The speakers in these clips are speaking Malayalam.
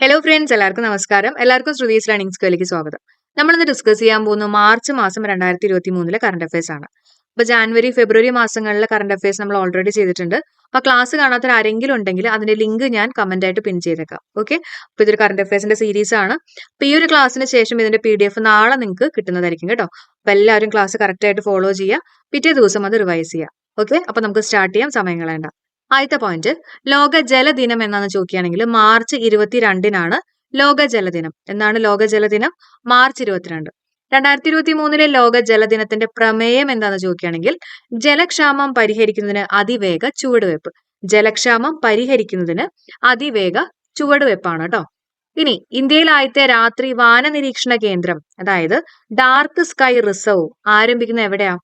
ഹലോ ഫ്രണ്ട്സ് എല്ലാവർക്കും നമസ്കാരം. എല്ലാവർക്കും ശ്രുതീസ് ലേണിംഗ് സ്കൂളിലേക്ക് സ്വാഗതം. നമ്മളിന്ന് ഡിസ്കസ് ചെയ്യാൻ പോകുന്ന മാർച്ച് മാസം രണ്ടായിരത്തി ഇരുപത്തി മൂന്നിലെ കറണ്ട് അഫയേഴ്സ് ആണ്. അപ്പൊ ജാനുവരി ഫെബ്രുവരി മാസങ്ങളിലെ കറണ്ട് അഫയേഴ്സ് നമ്മൾ ഓൾറെഡി ചെയ്തിട്ടുണ്ട്. അപ്പൊ ക്ലാസ് കാണാത്ത ആരെങ്കിലും ഉണ്ടെങ്കിൽ അതിന്റെ ലിങ്ക് ഞാൻ കമന്റ് ആയിട്ട് പിൻ ചെയ്തേക്കാം. ഓക്കെ അപ്പൊ ഇതൊരു കറണ്ട് അഫയേഴ്സിന്റെ സീരീസ് ആണ്. അപ്പൊ ഈ ഒരു ക്ലാസ്സിന് ശേഷം ഇതിന്റെ പി ഡി എഫ് നാളെ നിങ്ങൾക്ക് കിട്ടുന്നതായിരിക്കും കേട്ടോ. അപ്പൊ എല്ലാവരും ക്ലാസ് കറക്റ്റ് ആയിട്ട് ഫോളോ ചെയ്യുക. പിറ്റേ ദിവസം അത് റിവൈസ് ചെയ്യുക. ഓക്കെ അപ്പൊ നമുക്ക് സ്റ്റാർട്ട് ചെയ്യാം. സമയം ആദ്യത്തെ പോയിന്റ് ലോക ജലദിനം എന്നാണ് ചോദിക്കുകയാണെങ്കിൽ മാർച്ച് ഇരുപത്തിരണ്ടിനാണ് ലോക ജലദിനം എന്നാണ് ലോക ജലദിനം മാർച്ച് ഇരുപത്തിരണ്ട്. രണ്ടായിരത്തി ഇരുപത്തി മൂന്നിലെ ലോക ജലദിനത്തിന്റെ പ്രമേയം എന്താണെന്ന് ചോദിക്കുകയാണെങ്കിൽ ജലക്ഷാമം പരിഹരിക്കുന്നതിന് അതിവേഗ ചുവടുവെപ്പ് ജലക്ഷാമം പരിഹരിക്കുന്നതിന് അതിവേഗ ചുവടുവെപ്പാണ് കേട്ടോ ഇനി ഇന്ത്യയിൽ ആദ്യത്തെ രാത്രി വാന നിരീക്ഷണ കേന്ദ്രം അതായത് ഡാർക്ക് സ്കൈ റിസർവ് ആരംഭിക്കുന്ന എവിടെയാ?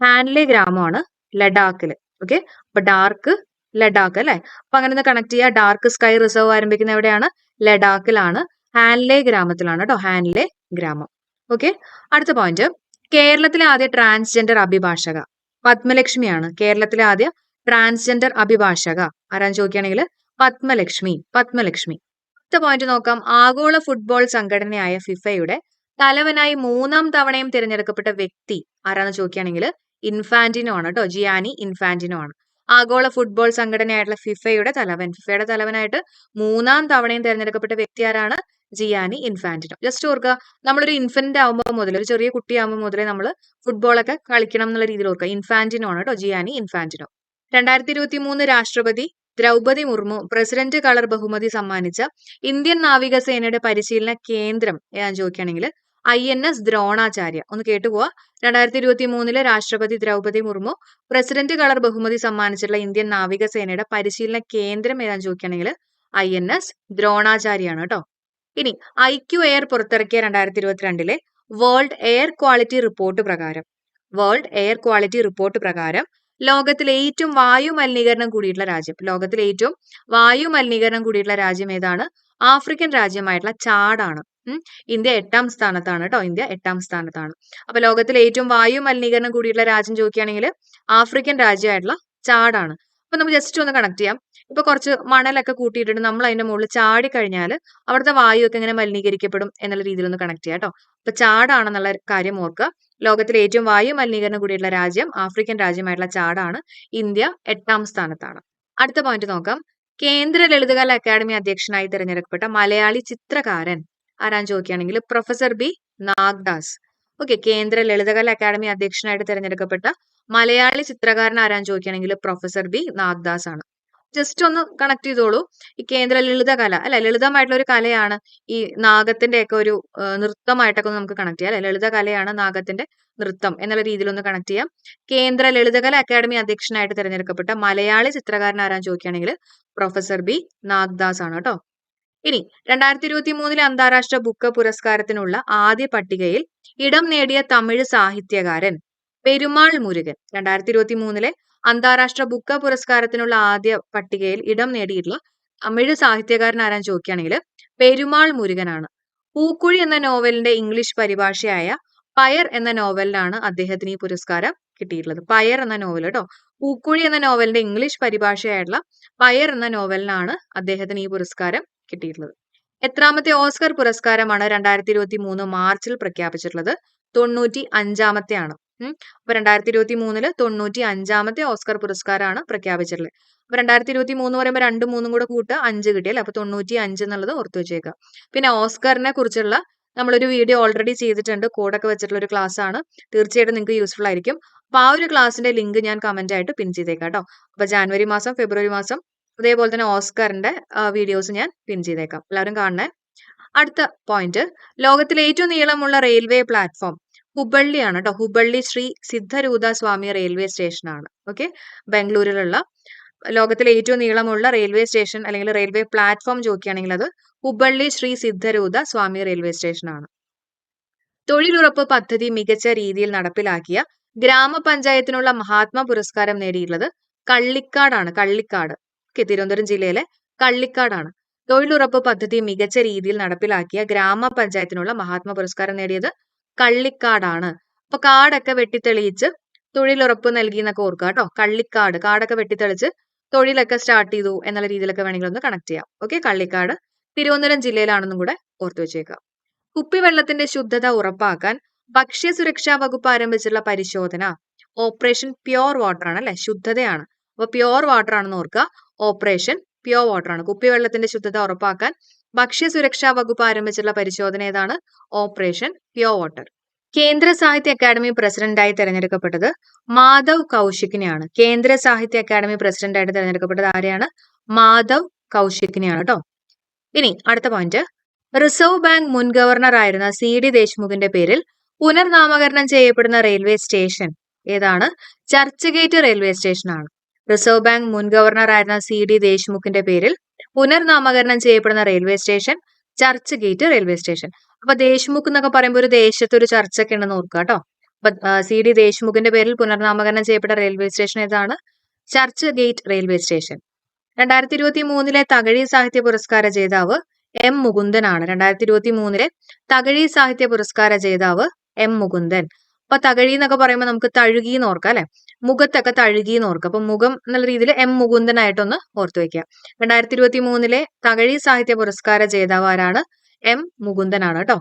ഹാൻലെ ഗ്രാമമാണ് ലഡാക്കിൽ ഓക്കെ? അപ്പൊ ഡാർക്ക് ലഡാക്ക് അല്ലെ? അപ്പൊ അങ്ങനെ ഒന്ന് കണക്ട് ചെയ്യുക ഡാർക്ക് സ്കൈ റിസർവ് ആരംഭിക്കുന്ന എവിടെയാണ്? ലഡാക്കിലാണ്. ഹാൻലെ ഗ്രാമത്തിലാണ് കേട്ടോ ഹാൻലെ ഗ്രാമം. ഓക്കെ അടുത്ത പോയിന്റ് കേരളത്തിലെ ആദ്യ ട്രാൻസ്ജെൻഡർ അഭിഭാഷക. പത്മലക്ഷ്മിയാണ്. കേരളത്തിലെ ആദ്യ ട്രാൻസ്ജെൻഡർ അഭിഭാഷക. ആരാന്ന് ചോദിക്കുകയാണെങ്കിൽ പത്മലക്ഷ്മി. പത്മലക്ഷ്മി. അടുത്ത പോയിന്റ് നോക്കാം. ആഗോള ഫുട്ബോൾ സംഘടനയായ ഫിഫയുടെ തലവനായി മൂന്നാം തവണയും തിരഞ്ഞെടുക്കപ്പെട്ട വ്യക്തി ആരാന്ന് ചോദിക്കുകയാണെങ്കിൽ ഇൻഫാന്റിനോ ആണ് കേട്ടോ ജിയാനി ഇൻഫാന്റിനോ ആണ്. ആഗോള ഫുട്ബോൾ സംഘടനയായിട്ടുള്ള ഫിഫയുടെ തലവൻ. ഫിഫയുടെ തലവനായിട്ട് മൂന്നാം തവണയും തിരഞ്ഞെടുക്കപ്പെട്ട വ്യക്തി ആരാണ്? ജിയാനി ഇൻഫാന്റിനോ ജസ്റ്റ് ഓർക്കുക നമ്മളൊരു ഇൻഫന്റ് ആവുമ്പോൾ മുതൽ ഒരു ചെറിയ കുട്ടിയാകുമ്പോൾ മുതലേ നമ്മൾ ഫുട്ബോളൊക്കെ കളിക്കണം എന്നുള്ള രീതിയിൽ ഓർക്കുക. ഇൻഫാന്റിനോ ആണ് കേട്ടോ ജിയാനി ഇൻഫാന്റിനോ രണ്ടായിരത്തി ഇരുപത്തി മൂന്ന് രാഷ്ട്രപതി ദ്രൗപതി മുർമു പ്രസിഡന്റ് കളർ ബഹുമതി സമ്മാനിച്ച ഇന്ത്യൻ നാവികസേനയുടെ പരിശീലന കേന്ദ്രം ഞാൻ ചോദിക്കുകയാണെങ്കിൽ ഐ എൻ എസ് ദ്രോണാചാര്യ. ഒന്ന് കേട്ടുപോവാ രണ്ടായിരത്തി ഇരുപത്തി മൂന്നിലെ രാഷ്ട്രപതി ദ്രൗപതി മുർമു പ്രസിഡന്റ് കളർ ബഹുമതി സമ്മാനിച്ചിട്ടുള്ള ഇന്ത്യൻ നാവികസേനയുടെ പരിശീലന കേന്ദ്രം ഏതാന്ന് ചോദിക്കുകയാണെങ്കിൽ ഐ എൻ എസ് ദ്രോണാചാര്യാണ് കേട്ടോ. ഇനി ഐ ക്യു എയർ പുറത്തിറക്കിയ രണ്ടായിരത്തി ഇരുപത്തിരണ്ടിലെ വേൾഡ് എയർ ക്വാളിറ്റി റിപ്പോർട്ട് പ്രകാരം വേൾഡ് എയർ ക്വാളിറ്റി റിപ്പോർട്ട് പ്രകാരം ലോകത്തിലെ ഏറ്റവും വായു മലിനീകരണം കൂടിയിട്ടുള്ള രാജ്യം ലോകത്തിലെ ഏറ്റവും വായു മലിനീകരണം കൂടിയിട്ടുള്ള രാജ്യം ഏതാണ്? ആഫ്രിക്കൻ രാജ്യമായിട്ടുള്ള ചാടാണ് ഇന്ത്യ എട്ടാം സ്ഥാനത്താണ് കേട്ടോ ഇന്ത്യ എട്ടാം സ്ഥാനത്താണ്. അപ്പൊ ലോകത്തിലെ ഏറ്റവും വായു മലിനീകരണം കൂടിയുള്ള രാജ്യം ചോദിക്കുകയാണെങ്കിൽ ആഫ്രിക്കൻ രാജ്യമായിട്ടുള്ള ചാടാണ് അപ്പൊ നമുക്ക് ജസ്റ്റ് ഒന്ന് കണക്ട് ചെയ്യാം. ഇപ്പൊ കുറച്ച് മണലൊക്കെ കൂട്ടിയിട്ടുണ്ട്. നമ്മൾ അതിന്റെ മുകളിൽ ചാടി കഴിഞ്ഞാൽ അവിടുത്തെ വായു ഒക്കെ എങ്ങനെ മലിനീകരിക്കപ്പെടും എന്നുള്ള രീതിയിൽ ഒന്ന് കണക്ട് ചെയ്യാം കേട്ടോ അപ്പൊ ചാടാണെന്നുള്ള കാര്യം ഓർക്കുക. ലോകത്തിലെ ഏറ്റവും വായു മലിനീകരണം കൂടിയുള്ള രാജ്യം ആഫ്രിക്കൻ രാജ്യമായിട്ടുള്ള ചാടാണ് ഇന്ത്യ എട്ടാം സ്ഥാനത്താണ്. അടുത്ത പോയിന്റ് നോക്കാം. കേന്ദ്ര ലളിതകല അക്കാദമി അധ്യക്ഷനായി തിരഞ്ഞെടുക്കപ്പെട്ട മലയാളി ചിത്രകാരൻ. ആരാന്ന് ചോദിക്കുകയാണെങ്കിൽ പ്രൊഫസർ ബി. നാഗ്ദാസ്. ഓക്കെ കേന്ദ്ര ലളിതകല അക്കാദമി അധ്യക്ഷനായിട്ട് തിരഞ്ഞെടുക്കപ്പെട്ട മലയാളി ചിത്രകാരൻ ആരാന്ന് ചോദിക്കുകയാണെങ്കിൽ പ്രൊഫസർ ബി. നാഗ്ദാസ് ആണ് ജസ്റ്റ് ഒന്ന് കണക്ട് ചെയ്തോളൂ. ഈ കേന്ദ്ര ലളിതകല അല്ലെ? ലളിതമായിട്ടുള്ള ഒരു കലയാണ് ഈ നാഗത്തിന്റെ ഒക്കെ ഒരു നൃത്തമായിട്ടൊക്കെ നമുക്ക് കണക്ട് ചെയ്യാം അല്ലെ? ലളിത കലയാണ് നാഗത്തിന്റെ നൃത്തം എന്നുള്ള രീതിയിൽ ഒന്ന് കണക്ട് ചെയ്യാം. കേന്ദ്ര ലളിതകല അക്കാദമി അധ്യക്ഷനായിട്ട് തിരഞ്ഞെടുക്കപ്പെട്ട മലയാളി ചിത്രകാരൻ ആരാൻ ചോദിക്കുകയാണെങ്കിൽ പ്രൊഫസർ ബി നാഗ്ദാസ് ആണ് കേട്ടോ. ഇനി രണ്ടായിരത്തി ഇരുപത്തി മൂന്നിലെ അന്താരാഷ്ട്ര ബുക്ക് പുരസ്കാരത്തിനുള്ള ആദ്യ പട്ടികയിൽ ഇടം നേടിയ തമിഴ് സാഹിത്യകാരൻ പെരുമാൾ മുരുകൻ. രണ്ടായിരത്തി ഇരുപത്തി മൂന്നിലെ അന്താരാഷ്ട്ര ബുക്ക് പുരസ്കാരത്തിനുള്ള ആദ്യ പട്ടികയിൽ ഇടം നേടിയിട്ടുള്ള തമിഴ് സാഹിത്യകാരൻ ആരാൻ ചോദിക്കുകയാണെങ്കിൽ പെരുമാൾ മുരുകനാണ്. പൂക്കുഴി എന്ന നോവലിന്റെ ഇംഗ്ലീഷ് പരിഭാഷയായ പയർ എന്ന നോവലിലാണ് അദ്ദേഹത്തിന് ഈ പുരസ്കാരം കിട്ടിയിട്ടുള്ളത്. പയർ എന്ന നോവൽ കേട്ടോ പൂക്കുഴി എന്ന നോവലിന്റെ ഇംഗ്ലീഷ് പരിഭാഷയായിട്ടുള്ള പയർ എന്ന നോവലിനാണ് അദ്ദേഹത്തിന് ഈ പുരസ്കാരം കിട്ടിയിട്ടുള്ളത്. എത്രാമത്തെ ഓസ്കർ പുരസ്കാരമാണ് രണ്ടായിരത്തി ഇരുപത്തി മൂന്ന് മാർച്ചിൽ പ്രഖ്യാപിച്ചിട്ടുള്ളത്. തൊണ്ണൂറ്റി അഞ്ചാമത്തെ ആണ് ഉം. അപ്പൊ രണ്ടായിരത്തി ഇരുപത്തി മൂന്നിൽ തൊണ്ണൂറ്റി അഞ്ചാമത്തെ ഓസ്കർ പുരസ്കാരമാണ് പ്രഖ്യാപിച്ചിട്ടുള്ളത്. അപ്പൊ രണ്ടായിരത്തി ഇരുപത്തി മൂന്ന് പറയുമ്പോൾ രണ്ടും മൂന്നും കൂടെ കൂട്ടുക അഞ്ച് കിട്ടിയല്ലേ? അപ്പൊ തൊണ്ണൂറ്റി അഞ്ച് എന്നുള്ളത് ഓർത്തു വെച്ചേക്കുക പിന്നെ ഓസ്കറിനെ കുറിച്ചുള്ള നമ്മളൊരു വീഡിയോ ഓൾറെഡി ചെയ്തിട്ടുണ്ട്. കോഡൊക്കെ വെച്ചിട്ടുള്ള ഒരു ക്ലാസ് ആണ്. തീർച്ചയായിട്ടും നിങ്ങൾക്ക് യൂസ്ഫുൾ ആയിരിക്കും. അപ്പോൾ ആ ഒരു ക്ലാസ്സിന്റെ ലിങ്ക് ഞാൻ കമന്റ് ആയിട്ട് പിൻ ചെയ്തേക്കാം കേട്ടോ അപ്പോൾ ജാനുവരി മാസം ഫെബ്രുവരി മാസം അതേപോലെ തന്നെ ഓസ്കറിന്റെ വീഡിയോസ് ഞാൻ പിൻ ചെയ്തേക്കാം. എല്ലാവരും കാണണേ. അടുത്ത പോയിന്റ് ലോകത്തിലെ ഏറ്റവും നീളമുള്ള റെയിൽവേ പ്ലാറ്റ്ഫോം ഹുബള്ളിയാണ് കേട്ടോ ഹുബള്ളി ശ്രീ സിദ്ധരൂത സ്വാമി റെയിൽവേ സ്റ്റേഷൻ ആണ്. ഓക്കെ ബാംഗ്ലൂരിലുള്ള ലോകത്തിലെ ഏറ്റവും നീളമുള്ള റെയിൽവേ സ്റ്റേഷൻ അല്ലെങ്കിൽ റെയിൽവേ പ്ലാറ്റ്ഫോം ചോദിക്കുകയാണെങ്കിൽ അത് ഹുബള്ളി ശ്രീ സിദ്ധരൂത സ്വാമി റെയിൽവേ സ്റ്റേഷനാണ് തൊഴിലുറപ്പ് പദ്ധതി മികച്ച രീതിയിൽ നടപ്പിലാക്കിയ ഗ്രാമപഞ്ചായത്തിനുള്ള മഹാത്മാ പുരസ്കാരം നേടിയിട്ടുള്ളത് കള്ളിക്കാടാണ് കള്ളിക്കാട്. ഓക്കെ തിരുവനന്തപുരം ജില്ലയിലെ കള്ളിക്കാടാണ്. തൊഴിലുറപ്പ് പദ്ധതി മികച്ച രീതിയിൽ നടപ്പിലാക്കിയ ഗ്രാമപഞ്ചായത്തിനുള്ള മഹാത്മാ പുരസ്കാരം നേടിയത് കള്ളിക്കാടാണ്. അപ്പൊ കാടൊക്കെ വെട്ടിത്തെളിയിച്ച് തൊഴിലുറപ്പ് നൽകി എന്നൊക്കെ ഓർക്കുക കേട്ടോ. കള്ളിക്കാട് കാടൊക്കെ വെട്ടിത്തെളിച്ച് തൊഴിലൊക്കെ സ്റ്റാർട്ട് ചെയ്തു എന്നുള്ള രീതിയിലൊക്കെ വേണമെങ്കിൽ ഒന്ന് കണക്ട് ചെയ്യാം. ഓക്കെ കള്ളിക്കാട് തിരുവനന്തപുരം ജില്ലയിലാണെന്നും കൂടെ ഓർത്തു വെച്ചേക്കുക. കുപ്പിവെള്ളത്തിന്റെ ശുദ്ധത ഉറപ്പാക്കാൻ ഭക്ഷ്യ സുരക്ഷാ വകുപ്പ് ആരംഭിച്ചിട്ടുള്ള പരിശോധന ഓപ്പറേഷൻ പ്യോർ വാട്ടർ ആണ് അല്ലെ? ശുദ്ധതയാണ്. അപ്പൊ പ്യോർ വാട്ടർ ആണെന്ന് ഓർക്കുക. ഓപ്പറേഷൻ പ്യോർ വാട്ടർ ആണ് കുപ്പിവെള്ളത്തിന്റെ ശുദ്ധത ഉറപ്പാക്കാൻ ഭക്ഷ്യ സുരക്ഷാ വകുപ്പ് ആരംഭിച്ചിട്ടുള്ള പരിശോധന ഏതാണ്? Operation pure water. Kendra Sahitya Akademi പ്രസിഡന്റായി തെരഞ്ഞെടുക്കപ്പെട്ടത് മാധവ് കൗശിക്കിനെയാണ്. കേന്ദ്ര സാഹിത്യ അക്കാദമി പ്രസിഡന്റായിട്ട് തെരഞ്ഞെടുക്കപ്പെട്ടത് ആരെയാണ്? മാധവ് കൗശിക്കിനെയാണ് കേട്ടോ. ഇനി അടുത്ത പോയിന്റ് റിസർവ് ബാങ്ക് മുൻ ഗവർണർ ആയിരുന്ന സി ഡി ദേശ്മുഖിന്റെ പേരിൽ പുനർനാമകരണം ചെയ്യപ്പെടുന്ന റെയിൽവേ സ്റ്റേഷൻ ഏതാണ്? ചർച്ച് ഗേറ്റ് റെയിൽവേ സ്റ്റേഷനാണ് റിസർവ് ബാങ്ക് മുൻ ഗവർണർ ആയിരുന്ന സി ഡി ദേശ്മുഖിന്റെ പേരിൽ പുനർനാമകരണം ചെയ്യപ്പെടുന്ന railway station Churchgate railway station. അപ്പൊ ദേശ്മുഖ് എന്നൊക്കെ പറയുമ്പോൾ ഒരു ദേശത്ത് ഒരു ചർച്ചൊക്കെ ഉണ്ടെന്ന് ഓർക്കുക കേട്ടോ. അപ്പൊ സി ഡി ദേശ്മുഖിന്റെ പേരിൽ പുനർനാമകരണം ചെയ്യപ്പെട്ട റെയിൽവേ സ്റ്റേഷൻ ഏതാണ്? Churchgate railway station. രണ്ടായിരത്തി ഇരുപത്തി മൂന്നിലെ തകഴി സാഹിത്യ പുരസ്കാര ജേതാവ് എം മുകുന്ദനാണ്. രണ്ടായിരത്തി ഇരുപത്തി മൂന്നിലെ തകഴി സാഹിത്യ പുരസ്കാര ജേതാവ് എം മുകുന്ദൻ. അപ്പൊ തകഴി എന്നൊക്കെ പറയുമ്പോൾ നമുക്ക് തഴുകി എന്ന് ഓർക്കാം അല്ലെ? മുഖത്തൊക്കെ തഴുകി എന്ന് ഓർക്കാം. അപ്പൊ മുഖം എന്നുള്ള രീതിയിൽ എം മുകുന്ദനായിട്ടൊന്ന് ഓർത്തു വെക്കുക രണ്ടായിരത്തി ഇരുപത്തി മൂന്നിലെ തകഴി സാഹിത്യ പുരസ്കാര ജേതാവ് ആരാണ്? എം മുകുന്ദനാണ് കേട്ടോ.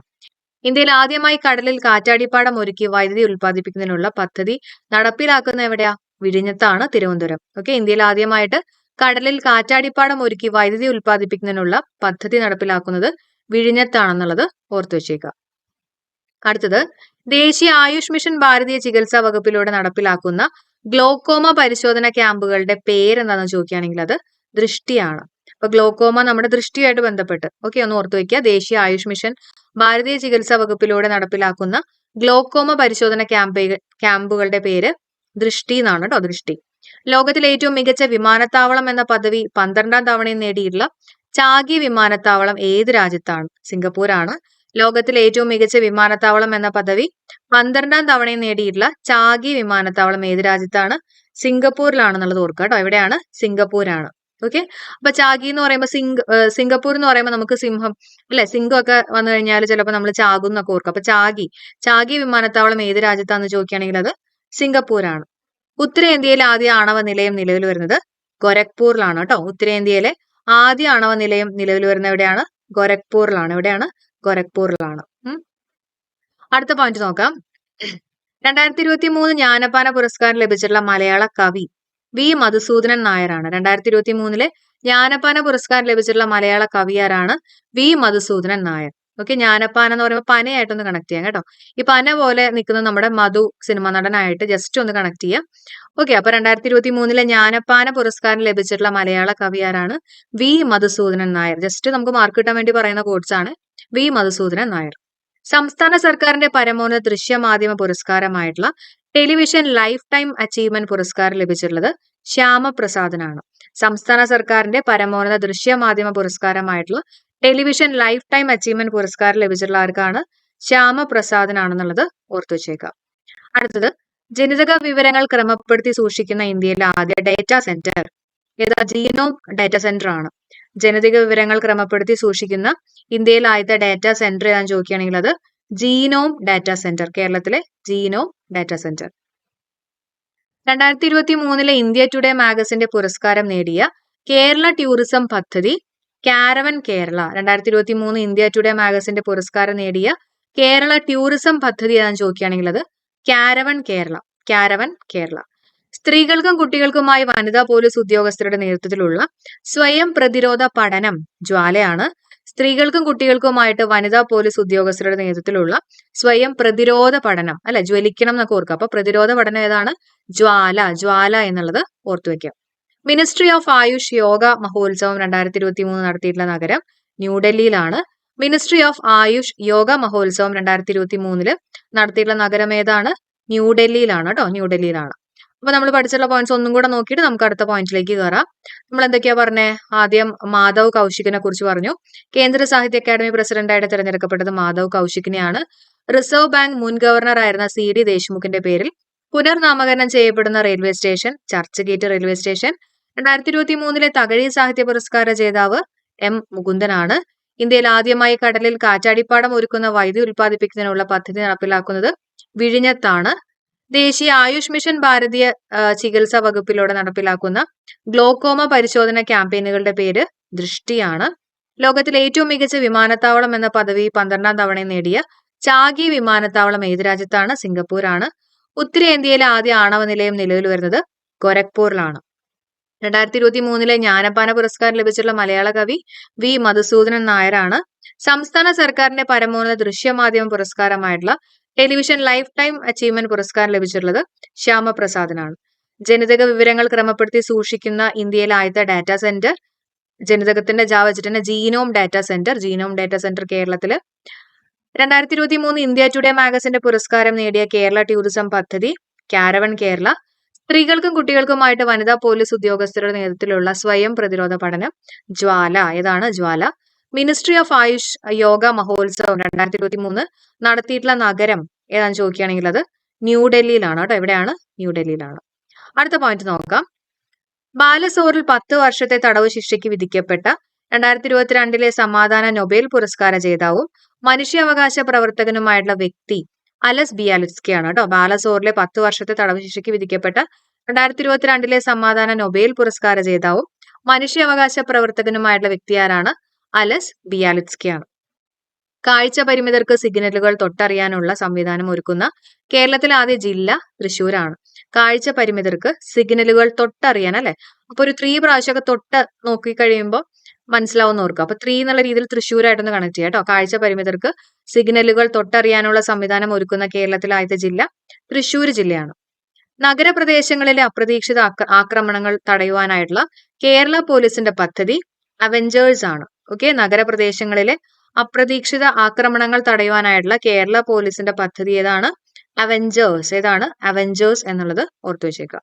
ഇന്ത്യയിൽ ആദ്യമായി കടലിൽ കാറ്റാടിപ്പാടം ഒരുക്കി വൈദ്യുതി ഉൽപ്പാദിപ്പിക്കുന്നതിനുള്ള പദ്ധതി നടപ്പിലാക്കുന്ന എവിടെയാ? വിഴിഞ്ഞത്താണ് തിരുവനന്തപുരം. ഓക്കെ? ഇന്ത്യയിൽ ആദ്യമായിട്ട് കടലിൽ കാറ്റാടിപ്പാടം ഒരുക്കി വൈദ്യുതി ഉൽപ്പാദിപ്പിക്കുന്നതിനുള്ള പദ്ധതി നടപ്പിലാക്കുന്നത് വിഴിഞ്ഞത്താണെന്നുള്ളത് ഓർത്തു വെച്ചേക്കുക. അടുത്തത് ദേശീയ ആയുഷ് മിഷൻ ഭാരതീയ ചികിത്സാ വകുപ്പിലൂടെ നടപ്പിലാക്കുന്ന ഗ്ലോക്കോമ പരിശോധന ക്യാമ്പുകളുടെ പേരെന്താണെന്ന് ചോദിക്കുകയാണെങ്കിൽ അത് ദൃഷ്ടിയാണ്. അപ്പൊ ഗ്ലോക്കോമ നമ്മുടെ ദൃഷ്ടിയായിട്ട് ബന്ധപ്പെട്ട് ഓക്കെ ഒന്ന് ഓർത്തു വയ്ക്കുക ദേശീയ ആയുഷ് മിഷൻ ഭാരതീയ ചികിത്സാ വകുപ്പിലൂടെ നടപ്പിലാക്കുന്ന ഗ്ലോക്കോമ പരിശോധന ക്യാമ്പ് ക്യാമ്പുകളുടെ പേര് ദൃഷ്ടി എന്നാണ് കേട്ടോ ദൃഷ്ടി. ലോകത്തിലെ ഏറ്റവും മികച്ച വിമാനത്താവളം എന്ന പദവി പന്ത്രണ്ടാം തവണയും നേടിയിട്ടുള്ള ചാഗി വിമാനത്താവളം ഏത് രാജ്യത്താണ്? സിംഗപ്പൂരാണ്. ലോകത്തിലെ ഏറ്റവും മികച്ച വിമാനത്താവളം എന്ന പദവി പന്ത്രണ്ടാം തവണയും നേടിയിട്ടുള്ള ചാഗി വിമാനത്താവളം ഏത് രാജ്യത്താണ്? സിംഗപ്പൂരിലാണെന്നുള്ളത് ഓർക്കുക കേട്ടോ. എവിടെയാണ് സിംഗപ്പൂരാണ്. ഓക്കെ? അപ്പൊ ചാഗി എന്ന് പറയുമ്പോൾ സിംഗ് സിംഗപ്പൂർ എന്ന് പറയുമ്പോൾ നമുക്ക് സിംഹം അല്ലെ? സിംഗം ഒക്കെ വന്നു കഴിഞ്ഞാൽ ചിലപ്പോൾ നമ്മൾ ചാകും എന്നൊക്കെ ഓർക്കും. അപ്പൊ ചാഗി ചാഗി വിമാനത്താവളം ഏത് രാജ്യത്താണെന്ന് ചോദിക്കുകയാണെങ്കിൽ അത് സിംഗപ്പൂരാണ്. ഉത്തരേന്ത്യയിലെ ആദ്യ ആണവ നിലയം നിലവിൽ വരുന്നത് ഗോരഖ്പൂരിലാണ് കേട്ടോ. ഉത്തരേന്ത്യയിലെ ആദ്യ ആണവ നിലയം നിലവിൽ വരുന്ന എവിടെയാണ്? ഗോരഖ്പൂരിലാണ്. എവിടെയാണ്? ഗോരഖ്പൂരിലാണ്. അടുത്ത പോയിന്റ് നോക്കാം. രണ്ടായിരത്തി ഇരുപത്തി മൂന്ന് ജ്ഞാനപാന പുരസ്കാരം ലഭിച്ചിട്ടുള്ള മലയാള കവി വി മധുസൂദനൻ നായരാണ്. രണ്ടായിരത്തി ഇരുപത്തി മൂന്നിലെ ജ്ഞാനപാന പുരസ്കാരം ലഭിച്ചിട്ടുള്ള മലയാള കവിയാരാണ് വി മധുസൂദനൻ നായർ. ഓക്കെ ജ്ഞാനപ്പാന എന്ന് പറയുമ്പോൾ പനയായിട്ടൊന്ന് കണക്ട് ചെയ്യാം കേട്ടോ. ഈ പന പോലെ നിൽക്കുന്ന നമ്മുടെ മധു സിനിമ നടനായിട്ട് ജസ്റ്റ് ഒന്ന് കണക്ട് ചെയ്യാം. ഓക്കെ അപ്പൊ രണ്ടായിരത്തി ഇരുപത്തി മൂന്നിലെ ജ്ഞാനപ്പാന പുരസ്കാരം ലഭിച്ചിട്ടുള്ള മലയാള കവി ആരാണ്? വി മധുസൂദനൻ നായർ. ജസ്റ്റ് നമുക്ക് മാർക്ക് കിട്ടാൻ വേണ്ടി പറയുന്ന കോഡ്സ് ആണ് വി മധുസൂദനൻ നായർ. സംസ്ഥാന സർക്കാരിന്റെ പരമോന്നത ദൃശ്യമാധ്യമ പുരസ്കാരമായിട്ടുള്ള ടെലിവിഷൻ ലൈഫ് ടൈം അച്ചീവ്മെന്റ് പുരസ്കാരം ലഭിച്ചിട്ടുള്ളത് ശ്യാമപ്രസാദിനാണ്. സംസ്ഥാന സർക്കാരിന്റെ പരമോന്നത ദൃശ്യ മാധ്യമ പുരസ്കാരമായിട്ടുള്ള ടെലിവിഷൻ ലൈഫ് ടൈം അച്ചീവ്മെന്റ് പുരസ്കാരം ലഭിച്ചിട്ടുള്ള ആർക്കാണ് ശ്യാമപ്രസാദിനാണെന്നുള്ളത് ഓർത്തു വെച്ചേക്കാം. അടുത്തത് ജനിതക വിവരങ്ങൾ ക്രമപ്പെടുത്തി സൂക്ഷിക്കുന്ന ഇന്ത്യയിലെ ആദ്യ ഡേറ്റാ സെന്റർ. ഏതാ? ജീനോം ഡാറ്റാ സെന്റർ ആണ്. ജനിതക വിവരങ്ങൾ ക്രമപ്പെടുത്തി സൂക്ഷിക്കുന്ന ഇന്ത്യയിലെ ആദ്യത്തെ ഡാറ്റാ സെന്റർ ഞാൻ ചോദിക്കുകയാണെങ്കിൽ അത് ജീനോം ഡാറ്റാ സെന്റർ കേരളത്തിലെ ജീനോം ഡാറ്റാ സെന്റർ. രണ്ടായിരത്തി ഇരുപത്തി മൂന്നിലെ ഇന്ത്യ ടുഡേ മാഗസിന്റെ പുരസ്കാരം നേടിയ കേരള ടൂറിസം പദ്ധതി കാരവൻ കേരള. രണ്ടായിരത്തി ഇരുപത്തി മൂന്ന് ഇന്ത്യ ടുഡേ മാഗസിന്റെ പുരസ്കാരം നേടിയ കേരള ടൂറിസം പദ്ധതി ഏതാണെന്ന് ചോദിക്കുകയാണെങ്കിൽ അത് കാരവൻ കേരള. കാരവൻ കേരള. സ്ത്രീകൾക്കും കുട്ടികൾക്കുമായി വനിതാ പോലീസ് ഉദ്യോഗസ്ഥരുടെ നേതൃത്വത്തിലുള്ള സ്വയം പ്രതിരോധ പഠനം ജ്വാലയാണ് സ്ത്രീകൾക്കും കുട്ടികൾക്കുമായിട്ട് വനിതാ പോലീസ് ഉദ്യോഗസ്ഥരുടെ നേതൃത്വത്തിലുള്ള സ്വയം പ്രതിരോധ പഠനം. അല്ലെ? ജ്വലിക്കണം എന്നൊക്കെ ഓർക്കുക. അപ്പൊ പ്രതിരോധ പഠനം ഏതാണ്? ജ്വാല. ജ്വാല എന്നുള്ളത് ഓർത്തു വെക്കുക. മിനിസ്ട്രി ഓഫ് ആയുഷ് യോഗ മഹോത്സവം രണ്ടായിരത്തി ഇരുപത്തി മൂന്ന് നടത്തിയിട്ടുള്ള നഗരം ന്യൂഡൽഹിയിലാണ്. മിനിസ്ട്രി ഓഫ് ആയുഷ് യോഗ മഹോത്സവം രണ്ടായിരത്തി ഇരുപത്തി മൂന്നിൽ നടത്തിയിട്ടുള്ള നഗരം ഏതാണ്? ന്യൂഡൽഹിയിലാണ് കേട്ടോ ന്യൂഡൽഹിയിലാണ്. അപ്പൊ നമ്മൾ പഠിച്ചുള്ള പോയിന്റ്സ് ഒന്നും കൂടെ നോക്കിയിട്ട് നമുക്ക് അടുത്ത പോയിന്റിലേക്ക് കയറാം നമ്മൾ എന്തൊക്കെയാ പറഞ്ഞേ? ആദ്യം മാധവ് കൗശികിനെ കുറിച്ച് പറഞ്ഞു. കേന്ദ്ര സാഹിത്യ അക്കാദമി പ്രസിഡന്റായിട്ട് തിരഞ്ഞെടുക്കപ്പെട്ടത് മാധവ് കൗശികിനെയാണ് റിസർവ് ബാങ്ക് മുൻ ഗവർണർ ആയിരുന്ന സി ഡി ദേശ്മുഖിന്റെ പേരിൽ പുനർനാമകരണം ചെയ്യപ്പെടുന്ന railway station Churchgate railway station രണ്ടായിരത്തി ഇരുപത്തി മൂന്നിലെ തകഴി സാഹിത്യ പുരസ്കാര ജേതാവ് എം മുകുന്ദനാണ്. ഇന്ത്യയിൽ ആദ്യമായി കടലിൽ കാറ്റാടിപ്പാടം ഒരുക്കുന്ന വൈദ്യുതി ഉൽപ്പാദിപ്പിക്കുന്നതിനുള്ള പദ്ധതി നടപ്പിലാക്കുന്നത് വിഴിഞ്ഞത്താണ്. ദേശീയ ആയുഷ് മിഷൻ ഭാരതീയ ചികിത്സാ വകുപ്പിലൂടെ നടപ്പിലാക്കുന്ന ഗ്ലോക്കോമ പരിശോധന ക്യാമ്പയിനുകളുടെ പേര് ദൃഷ്ടിയാണ്. ലോകത്തിലെ ഏറ്റവും മികച്ച വിമാനത്താവളം എന്ന പദവി പന്ത്രണ്ടാം തവണ നേടിയ ചാഗി വിമാനത്താവളം ഏത് രാജ്യത്താണ്? സിംഗപ്പൂരാണ്. ഉത്തരേന്ത്യയിലെ ആദ്യ ആണവ നിലയം നിലവിൽ വരുന്നത് ഗോരഖ്പൂരിലാണ്. രണ്ടായിരത്തി ഇരുപത്തി മൂന്നിലെ ജ്ഞാനപാന പുരസ്കാരം ലഭിച്ചിട്ടുള്ള മലയാള കവി വി മധുസൂദനൻ നായരാണ്. സംസ്ഥാന സർക്കാരിന്റെ പരമോന്നത ദൃശ്യമാധ്യമ പുരസ്കാരമായിട്ടുള്ള ടെലിവിഷൻ ലൈഫ് ടൈം അച്ചീവ്മെന്റ് പുരസ്കാരം ലഭിച്ചിട്ടുള്ളത് ശ്യാമപ്രസാദിനാണ്. ജനിതക വിവരങ്ങൾ ക്രമപ്പെടുത്തി സൂക്ഷിക്കുന്ന ഇന്ത്യയിലെ ആദ്യത്തെ ഡാറ്റാ സെന്റർ ജനിതകത്തിന്റെ ജാ വെച്ചിട്ട് genome data centre genome data centre കേരളത്തിൽ. രണ്ടായിരത്തി ഇരുപത്തി മൂന്ന് ഇന്ത്യ ടുഡേ മാഗസിന്റെ പുരസ്കാരം നേടിയ കേരള ടൂറിസം പദ്ധതി കാരവൺ കേരള. സ്ത്രീകൾക്കും കുട്ടികൾക്കുമായിട്ട് വനിതാ പോലീസ് ഉദ്യോഗസ്ഥരുടെ നേതൃത്വത്തിലുള്ള സ്വയം പ്രതിരോധ പഠനം ജ്വാല ഏതാണ് ജ്വാല? മിനിസ്ട്രി ഓഫ് ആയുഷ് യോഗ മഹോത്സവം രണ്ടായിരത്തി ഇരുപത്തി മൂന്ന് നടത്തിയിട്ടുള്ള നഗരം ഏതാണെന്ന് ചോദിക്കുകയാണെങ്കിൽ അത് ന്യൂഡൽഹിയിലാണ് കേട്ടോ. എവിടെയാണ്? ന്യൂഡൽഹിയിലാണ് അടുത്ത പോയിന്റ് നോക്കാം. ബാലസോറിൽ പത്ത് വർഷത്തെ തടവ് ശിക്ഷയ്ക്ക് വിധിക്കപ്പെട്ട രണ്ടായിരത്തി ഇരുപത്തിരണ്ടിലെ സമാധാന നൊബേൽ പുരസ്കാര ജേതാവും മനുഷ്യാവകാശ പ്രവർത്തകനുമായിട്ടുള്ള വ്യക്തി അലസ് ബിയാലിസ്കിയാണ് കേട്ടോ. ബാലസോറിലെ പത്ത് വർഷത്തെ തടവ് ശിക്ഷയ്ക്ക് വിധിക്കപ്പെട്ട രണ്ടായിരത്തി ഇരുപത്തിരണ്ടിലെ സമാധാന നൊബേൽ പുരസ്കാര ജേതാവും മനുഷ്യാവകാശ പ്രവർത്തകനുമായിട്ടുള്ള വ്യക്തിയാരാണ് അലസ് ബിയാലിസ്കിയാണ്. കാഴ്ച പരിമിതർക്ക് സിഗ്നലുകൾ തൊട്ടറിയാനുള്ള സംവിധാനം ഒരുക്കുന്ന കേരളത്തിലെ ആദ്യ ജില്ല തൃശ്ശൂരാണ്. കാഴ്ച പരിമിതർക്ക് സിഗ്നലുകൾ തൊട്ടറിയാൻ അല്ലെ? അപ്പൊ ഒരു ത്രീ പ്രാവശ്യമൊക്കെ തൊട്ട് നോക്കി മനസ്സിലാവുന്ന ഓർക്കുക അപ്പൊ ത്രീ എന്നുള്ള രീതിയിൽ തൃശ്ശൂരായിട്ടൊന്ന് കണക്ട് ചെയ്യാം കേട്ടോ കാഴ്ച പരിമിതർക്ക് സിഗ്നലുകൾ തൊട്ടറിയാനുള്ള സംവിധാനം ഒരുക്കുന്ന കേരളത്തിലെ ആദ്യത്തെ ജില്ല തൃശ്ശൂർ ജില്ലയാണ്. നഗരപ്രദേശങ്ങളിലെ അപ്രതീക്ഷിത ആക്രമണങ്ങൾ തടയുവാനായിട്ടുള്ള കേരള പോലീസിന്റെ പദ്ധതി അവഞ്ചേഴ്സ് ആണ്. ഓക്കെ നഗരപ്രദേശങ്ങളിലെ അപ്രതീക്ഷിത ആക്രമണങ്ങൾ തടയുവാനായിട്ടുള്ള കേരള പോലീസിന്റെ പദ്ധതി ഏതാണ്? അവഞ്ചേഴ്സ് ഏതാണ്? അവഞ്ചേഴ്സ് എന്നുള്ളത് ഓർത്തു വെച്ചേക്കുക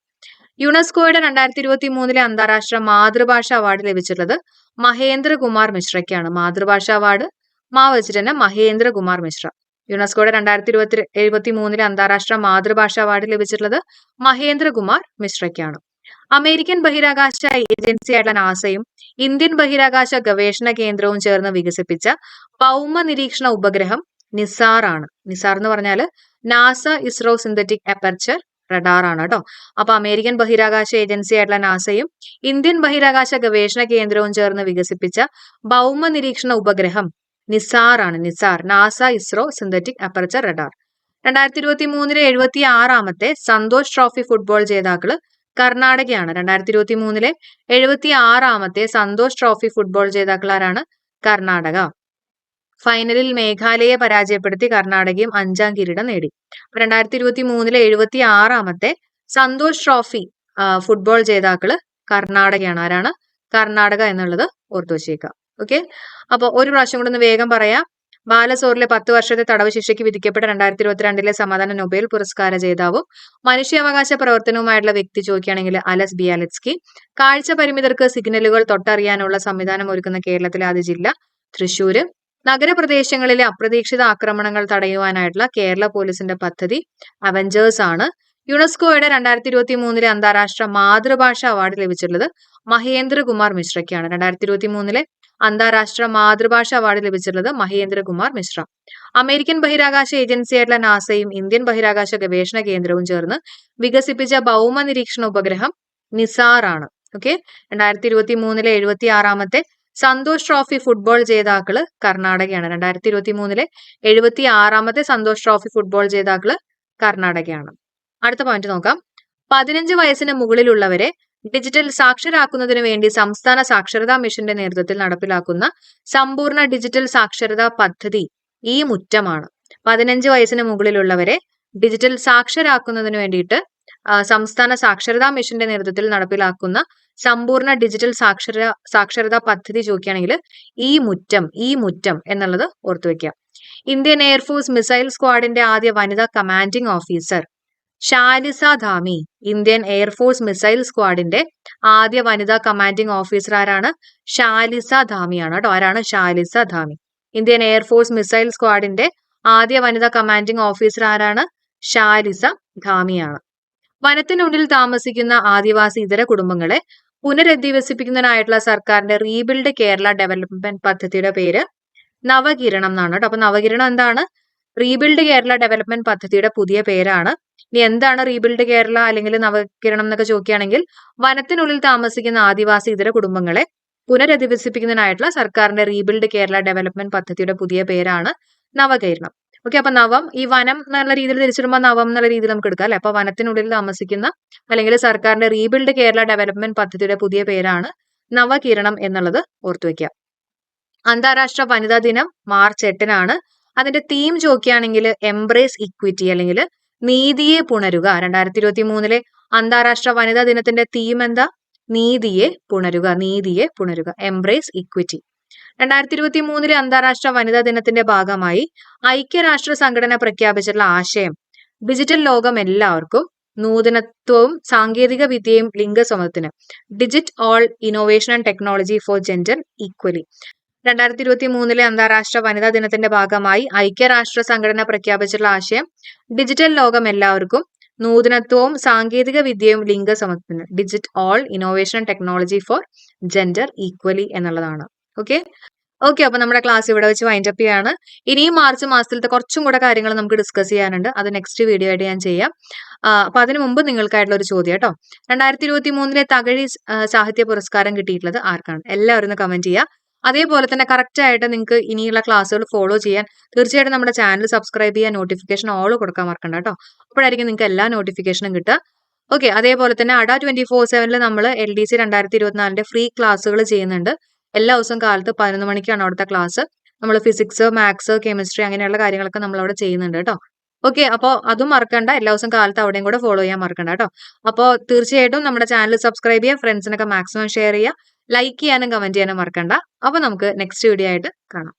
യുനെസ്കോയുടെ രണ്ടായിരത്തി ഇരുപത്തി മൂന്നിലെ അന്താരാഷ്ട്ര മാതൃഭാഷ അവാർഡ് ലഭിച്ചിട്ടുള്ളത് മഹേന്ദ്രകുമാർ മിശ്രയ്ക്കാണ്. മാതൃഭാഷ അവാർഡ് മാവചരന് മഹേന്ദ്രകുമാർ മിശ്ര. യുനെസ്കോയുടെ രണ്ടായിരത്തി ഇരുപത്തി എഴുപത്തി മൂന്നിലെ അന്താരാഷ്ട്ര മാതൃഭാഷ അവാർഡ് ലഭിച്ചിട്ടുള്ളത് മഹേന്ദ്രകുമാർ മിശ്രയ്ക്കാണ്. അമേരിക്കൻ ബഹിരാകാശ ഏജൻസിയായിട്ടുള്ള നാസയും ഇന്ത്യൻ ബഹിരാകാശ ഗവേഷണ കേന്ദ്രവും ചേർന്ന് വികസിപ്പിച്ച ഭൗമ നിരീക്ഷണ ഉപഗ്രഹം നിസാർ ആണ് നിസാർ എന്ന് പറഞ്ഞാൽ NASA ISRO synthetic aperture radar ആണ് കേട്ടോ അപ്പൊ അമേരിക്കൻ ബഹിരാകാശ ഏജൻസി ആയിട്ടുള്ള നാസയും ഇന്ത്യൻ ബഹിരാകാശ ഗവേഷണ കേന്ദ്രവും ചേർന്ന് വികസിപ്പിച്ച ഭൗമ നിരീക്ഷണ ഉപഗ്രഹം നിസാർ ആണ്. NISAR NASA ISRO synthetic aperture radar. രണ്ടായിരത്തി ഇരുപത്തി മൂന്നിലെ എഴുപത്തി ആറാമത്തെ സന്തോഷ് ട്രോഫി ഫുട്ബോൾ ജേതാക്കൾ കർണാടകയാണ്. രണ്ടായിരത്തി ഇരുപത്തി മൂന്നിലെ എഴുപത്തി ആറാമത്തെ സന്തോഷ് ട്രോഫി ഫുട്ബോൾ ജേതാക്കളാരാണ് കർണാടക. ഫൈനലിൽ മേഘാലയെ പരാജയപ്പെടുത്തി കർണാടകയും അഞ്ചാം കിരീടം നേടി. രണ്ടായിരത്തി ഇരുപത്തി മൂന്നിലെ എഴുപത്തി ആറാമത്തെ സന്തോഷ് ട്രോഫി ഫുട്ബോൾ ജേതാക്കൾ കർണാടകയാണ്. ആരാണ്? കർണാടക എന്നുള്ളത് ഓർത്തു വെച്ചേക്കുക ഓക്കെ? അപ്പൊ ഒരു പ്രാവശ്യം കൂടെ ഒന്ന് വേഗം പറയാം. ബാലസോറിലെ പത്ത് വർഷത്തെ തടവ് ശിക്ഷയ്ക്ക് വിധിക്കപ്പെട്ട രണ്ടായിരത്തി ഇരുപത്തിരണ്ടിലെ സമാധാന നൊബേൽ പുരസ്കാര ജേതാവും മനുഷ്യാവകാശ പ്രവർത്തനവുമായിട്ടുള്ള വ്യക്തി ചോദിക്കുകയാണെങ്കിൽ അലസ് ബിയാലെസ്കി കാഴ്ച പരിമിതർക്ക് സിഗ്നലുകൾ തൊട്ടറിയാനുള്ള സംവിധാനം ഒരുക്കുന്ന കേരളത്തിലെ ആദ്യ ജില്ല തൃശൂര് നഗരപ്രദേശങ്ങളിലെ അപ്രതീക്ഷിത ആക്രമണങ്ങൾ തടയുവാനായിട്ടുള്ള കേരള പോലീസിന്റെ പദ്ധതി അവഞ്ചേഴ്സ് ആണ്. യുനെസ്കോയുടെ രണ്ടായിരത്തി ഇരുപത്തി മൂന്നിലെ അന്താരാഷ്ട്ര മാതൃഭാഷ അവാർഡ് ലഭിച്ചിട്ടുള്ളത് മഹേന്ദ്രകുമാർ മിശ്രയ്ക്കാണ്. രണ്ടായിരത്തി ഇരുപത്തി മൂന്നിലെ അന്താരാഷ്ട്ര മാതൃഭാഷ അവാർഡ് ലഭിച്ചിട്ടുള്ളത് മഹേന്ദ്രകുമാർ മിശ്ര. അമേരിക്കൻ ബഹിരാകാശ ഏജൻസിയായിട്ടുള്ള നാസയും ഇന്ത്യൻ ബഹിരാകാശ ഗവേഷണ കേന്ദ്രവും ചേർന്ന് വികസിപ്പിച്ച ഭൗമ നിരീക്ഷണ ഉപഗ്രഹം നിസാർ ആണ്. ഓക്കെ രണ്ടായിരത്തി ഇരുപത്തി മൂന്നിലെ എഴുപത്തി ആറാമത്തെ സന്തോഷ് ട്രോഫി ഫുട്ബോൾ ജേതാക്കൾ കർണാടകയാണ്. രണ്ടായിരത്തി ഇരുപത്തി മൂന്നിലെ എഴുപത്തി ആറാമത്തെ സന്തോഷ് ട്രോഫി ഫുട്ബോൾ ജേതാക്കൾ കർണാടകയാണ്. അടുത്ത പോയിന്റ് നോക്കാം. പതിനഞ്ച് വയസ്സിന് മുകളിലുള്ളവരെ ഡിജിറ്റൽ സാക്ഷരാക്കുന്നതിന് വേണ്ടി സംസ്ഥാന സാക്ഷരതാ മിഷന്റെ നേതൃത്വത്തിൽ നടപ്പിലാക്കുന്ന സമ്പൂർണ ഡിജിറ്റൽ സാക്ഷരതാ പദ്ധതി ഈ മുറ്റമാണ്. പതിനഞ്ച് വയസ്സിന് മുകളിലുള്ളവരെ ഡിജിറ്റൽ സാക്ഷരാക്കുന്നതിന് വേണ്ടിയിട്ട് സംസ്ഥാന സാക്ഷരതാ മിഷന്റെ നേതൃത്വത്തിൽ നടപ്പിലാക്കുന്ന സമ്പൂർണ ഡിജിറ്റൽ സാക്ഷര സാക്ഷരതാ പദ്ധതി ചോദിക്കുകയാണെങ്കിൽ ഈ മുറ്റം ഈ മുറ്റം എന്നുള്ളത് ഓർത്തു വെക്കുക. ഇന്ത്യൻ എയർഫോഴ്സ് മിസൈൽ സ്ക്വാഡിന്റെ ആദ്യ വനിതാ commanding officer Shaliza Dhami Indian air force missile സ്ക്വാഡിന്റെ ആദ്യ വനിതാ കമാൻഡിംഗ് ഓഫീസർ ആരാണ്? ഷാലിസ ധാമിയാണ് കേട്ടോ ആരാണ്? Shalisa Dhami. Indian air force missile സ്ക്വാഡിന്റെ ആദ്യ വനിതാ കമാൻഡിംഗ് ഓഫീസർ ആരാണ്? ഷാലിസ ധാമിയാണ്. വനത്തിനുള്ളിൽ താമസിക്കുന്ന ആദിവാസി ഇതര കുടുംബങ്ങളെ പുനരധിവസിപ്പിക്കുന്നതിനായിട്ടുള്ള സർക്കാരിന്റെ റീബിൽഡ് കേരള ഡെവലപ്മെന്റ് പദ്ധതിയുടെ പേര് നവകിരണം എന്നാണ് കേട്ടോ. അപ്പൊ നവകിരണം എന്താണ്? റീബിൽഡ് കേരള ഡെവലപ്മെന്റ് പദ്ധതിയുടെ പുതിയ പേരാണ്. ഇനി എന്താണ് റീബിൽഡ് കേരള അല്ലെങ്കിൽ നവകിരണം എന്നൊക്കെ ചോദിക്കുകയാണെങ്കിൽ വനത്തിനുള്ളിൽ താമസിക്കുന്ന ആദിവാസി ഇതര കുടുംബങ്ങളെ പുനരധിവസിപ്പിക്കുന്നതിനായിട്ടുള്ള സർക്കാരിന്റെ റീബിൽഡ് കേരള ഡെവലപ്മെന്റ് പദ്ധതിയുടെ പുതിയ പേരാണ് നവകേരളം ഓക്കെ അപ്പൊ നവം ഈ വനം എന്നുള്ള രീതിയിൽ തിരിച്ചിടുമ്പോൾ നവം എന്നുള്ള രീതിയിൽ നമുക്ക് എടുക്കാം അല്ലെ? അപ്പൊ വനത്തിനുള്ളിൽ താമസിക്കുന്ന അല്ലെങ്കിൽ സർക്കാരിന്റെ റീബിൽഡ് കേരള ഡെവലപ്മെന്റ് പദ്ധതിയുടെ പുതിയ പേരാണ് നവകിരണം എന്നുള്ളത് ഓർത്തു വെക്കുക. അന്താരാഷ്ട്ര വനിതാ ദിനം മാർച്ച് എട്ടിനാണ്. അതിന്റെ തീം ചോദിക്കുകയാണെങ്കിൽ എംബ്രേസ് ഇക്വിറ്റി അല്ലെങ്കിൽ നീതിയെ പുണരുക. രണ്ടായിരത്തി ഇരുപത്തി മൂന്നിലെ അന്താരാഷ്ട്ര വനിതാ ദിനത്തിന്റെ തീം എന്താ? നീതിയെ പുണരുക നീതിയെ പുണരുക. എംബ്രേസ് ഇക്വിറ്റി രണ്ടായിരത്തി ഇരുപത്തി മൂന്നിലെ അന്താരാഷ്ട്ര വനിതാ ദിനത്തിന്റെ ഭാഗമായി ഐക്യരാഷ്ട്ര സംഘടന പ്രഖ്യാപിച്ചിട്ടുള്ള ആശയം ഡിജിറ്റൽ ലോകം എല്ലാവർക്കും നൂതനത്വവും സാങ്കേതിക വിദ്യയും ലിംഗസമത്വത്തിന് digit all innovation and technology for gender equality. രണ്ടായിരത്തി ഇരുപത്തി മൂന്നിലെ അന്താരാഷ്ട്ര വനിതാ ദിനത്തിന്റെ ഭാഗമായി ഐക്യരാഷ്ട്ര സംഘടന പ്രഖ്യാപിച്ചിട്ടുള്ള ആശയം ഡിജിറ്റൽ ലോകം എല്ലാവർക്കും നൂതനത്വവും സാങ്കേതിക വിദ്യയും ലിംഗസമത്വത്തിന് digit all innovation technology for gender equality എന്നുള്ളതാണ്. ഓക്കെ ഓക്കെ അപ്പൊ നമ്മുടെ ക്ലാസ് ഇവിടെ വെച്ച് വൈൻഡ് അപ്പ് ചെയ്യാണ്. ഇനിയും മാർച്ച് മാസത്തിലത്തെ കുറച്ചും കൂടെ കാര്യങ്ങൾ നമുക്ക് ഡിസ്കസ് ചെയ്യാനുണ്ട്. അത് നെക്സ്റ്റ് വീഡിയോ ആയിട്ട് ഞാൻ ചെയ്യാം. അപ്പൊ അതിനു മുമ്പ് നിങ്ങൾക്കായിട്ടുള്ള ഒരു ചോദ്യം കേട്ടോ. രണ്ടായിരത്തി ഇരുപത്തി മൂന്നിലെ തകഴി സാഹിത്യ പുരസ്കാരം കിട്ടിയിട്ടുള്ളത് ആർക്കാണ്? എല്ലാവരും ഒന്ന് കമന്റ് ചെയ്യുക. അതേപോലെ തന്നെ കറക്റ്റ് ആയിട്ട് നിങ്ങൾക്ക് ഇനിയുള്ള ക്ലാസ്സുകൾ ഫോളോ ചെയ്യാൻ തീർച്ചയായിട്ടും നമ്മുടെ ചാനൽ സബ്സ്ക്രൈബ് ചെയ്യാൻ നോട്ടിഫിക്കേഷൻ ഓൾ കൊടുക്കാൻ മറക്കണ്ട കേട്ടോ. അപ്പോഴായിരിക്കും നിങ്ങൾക്ക് എല്ലാ നോട്ടിഫിക്കേഷനും കിട്ടുക. ഓക്കെ അതേപോലെ തന്നെ അഡ ട്വന്റി ഫോർ സെവനിൽ നമ്മൾ എൽ ഡി സി രണ്ടായിരത്തി ഇരുപത്തിനാലിന്റെ ഫ്രീ ക്ലാസ്സുകൾ ചെയ്യുന്നുണ്ട്. എല്ലാ ദിവസവും കാലത്ത് പതിനൊന്ന് മണിക്കാണ് അവിടുത്തെ ക്ലാസ് നമ്മൾ ഫിസിക്സ് മാത്സ് കെമിസ്ട്രി അങ്ങനെയുള്ള കാര്യങ്ങളൊക്കെ നമ്മൾ അവിടെ ചെയ്യുന്നുണ്ട് കേട്ടോ. ഓക്കെ അപ്പോൾ അതും മറക്കണ്ട. എല്ലാ ദിവസവും കാലത്ത് അവിടെയും കൂടെ ഫോളോ ചെയ്യാൻ മറക്കണ്ട കേട്ടോ. അപ്പോൾ തീർച്ചയായിട്ടും നമ്മുടെ ചാനൽ സബ്സ്ക്രൈബ് ചെയ്യുക ഫ്രണ്ട്സിനൊക്കെ മാക്സിമം ഷെയർ ചെയ്യുക ലൈക്ക് ചെയ്യാനും കമന്റ് ചെയ്യാനും മറക്കണ്ട. അപ്പോൾ നമുക്ക് നെക്സ്റ്റ് വീഡിയോ ആയിട്ട് കാണാം.